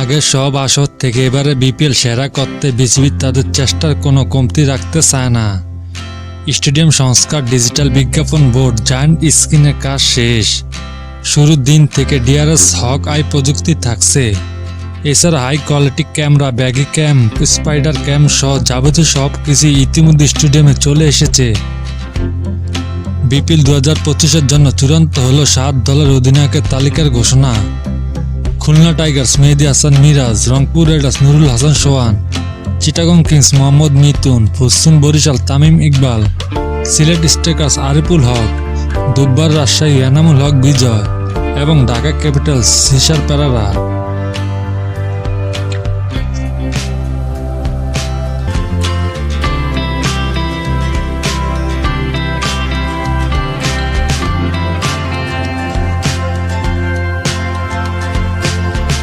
আগে সব আসর থেকে এবারে বিপিএল সেরা করতে বিসিবি তাদের চেষ্টার কোনো কমতি রাখতে চায় না। স্টেডিয়াম সংস্কার, ডিজিটাল বিজ্ঞাপন বোর্ড, জায়ান্ট স্ক্রিনের কাজ শেষ। শুরুর দিন থেকে ডিআরএস, হক আই প্রযুক্তি থাকছে। এছাড়া high quality camera, buggy cam spider cam সহ যাবতীয় সব কিছু ইতিমধ্যে স্টেডিয়ামে চলে এসেছে। বিপিএল দু হাজার পঁচিশের জন্য চূড়ান্ত হলো সাত দলের অধিনায়কের তালিকার ঘোষণা। Khulna Tigers, Mehedi Hasan, Miraz, Rangpur Riders, Nurul Hasan, Sohan, Chittagong Kings, Mohammad Mithun পশ্চিম বরিশাল, তামিম ইকবাল, সিলেট স্টেকার্স, আরিফুল হক, দুব্বার রাজশাহী, এনামুল হক, বিজয় এবং ঢাকা ক্যাপিটালস, হিসার প্যারারা